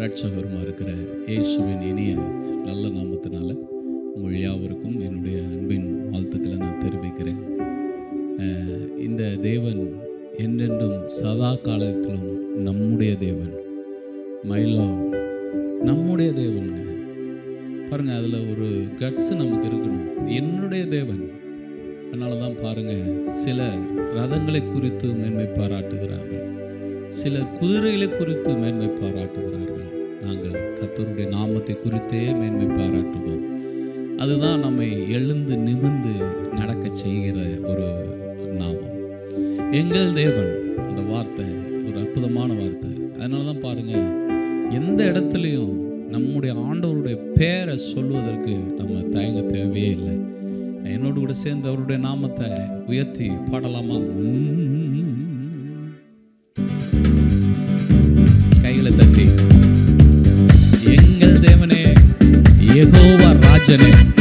ரட்சகருமா இருக்கிற இயேசுவின் இனிய நல்ல நாமத்தினால உங்கள் யாவருக்கும் என்னுடைய அன்பின் வாழ்த்துக்களை நான் தெரிவிக்கிறேன். இந்த தேவன் என்றென்றும் சதா காலத்திலும் நம்முடைய தேவன். மயிலா நம்முடைய தேவனுங்க பாருங்க அதில் ஒரு கட்ஸ் நமக்கு இருக்கணும். என்னுடைய தேவன். அதனால தான் பாருங்க சிலர் ரதங்களை குறித்து மேன்மை பாராட்டுகிறார்கள். சிலர் குதிரைகளை குறித்து மேன்மை பாராட்டுகிறார்கள். நாங்கள் கத்தருடைய நாமத்தை குறித்தே மேன்மை பாராட்டுவோம். அதுதான் நம்மை எழுந்து நிமிர்ந்து நடக்க செய்கிற ஒரு நாமம். எங்கள் தேவன் அந்த வார்த்தை ஒரு அற்புதமான வார்த்தை. அதனால தான் பாருங்கள் எந்த இடத்துலையும் நம்முடைய ஆண்டவருடைய பேரை சொல்வதற்கு நம்ம தயங்க தேவையே இல்லை. என்னோடு கூட சேர்ந்து அவருடைய நாமத்தை உயர்த்தி பாடலாமா? Janet.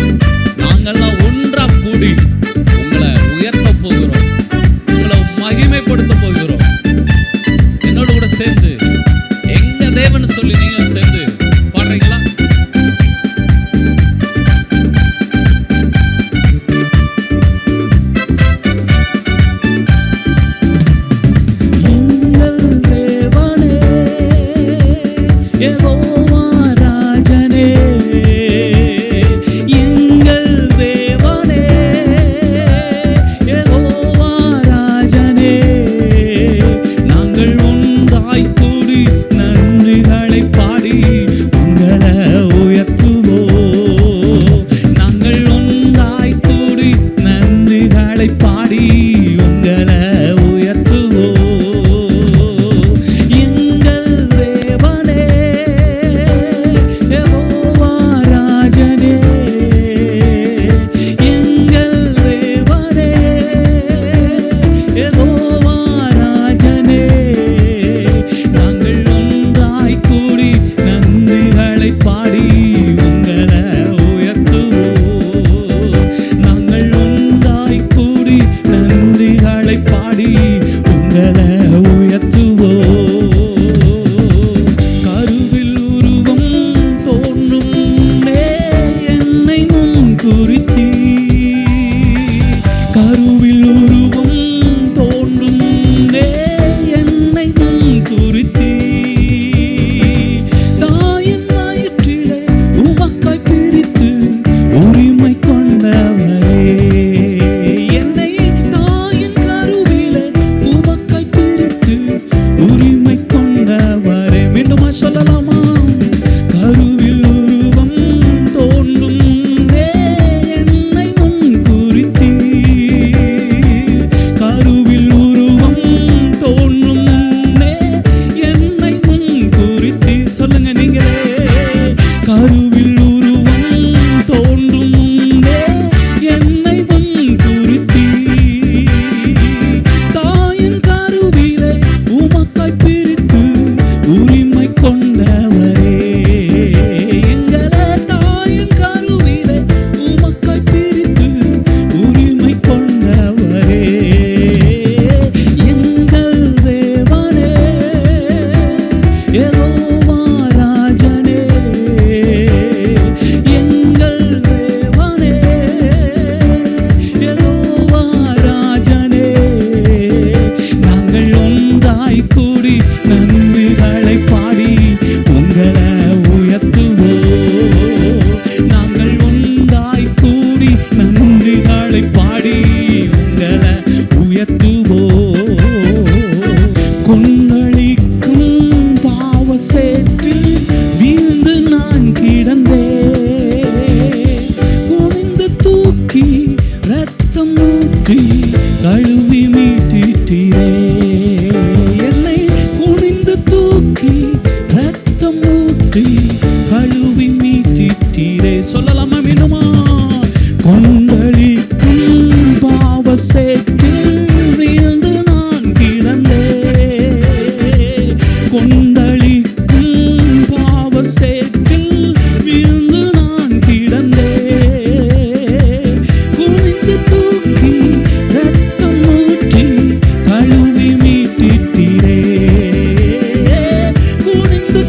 மீட்டிட்டீரே சொல்லலாமா மீண்டுமா கொந்தளிக்கும் பாவ வீழ்ந்து நான் கிடந்தேன். கொந்தளிக்கும் பாவ வீழ்ந்து நான் கிடந்தேன். குனிந்து தூக்கி ரத்தம் ஊற்றி கழுவி மீட்டிட்டீரே. குனிந்து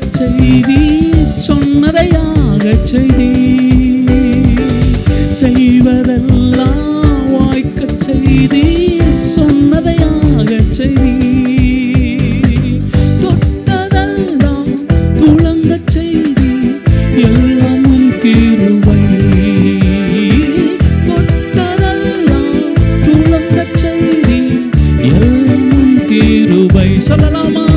கேட்கச் செய்தி சொன்னதையாக செய்தி செய்வதெல்லாம் வாய்க்கச் செய்தி சொன்னதையாக செய்தி தொட்டதெல்லாம் துளங்கச் செய்தி எல்லாமும் கிருவை தொட்டதெல்லாம் துளங்கச் செய்தி எல்லாமும் கிருவை சொல்லலாமா?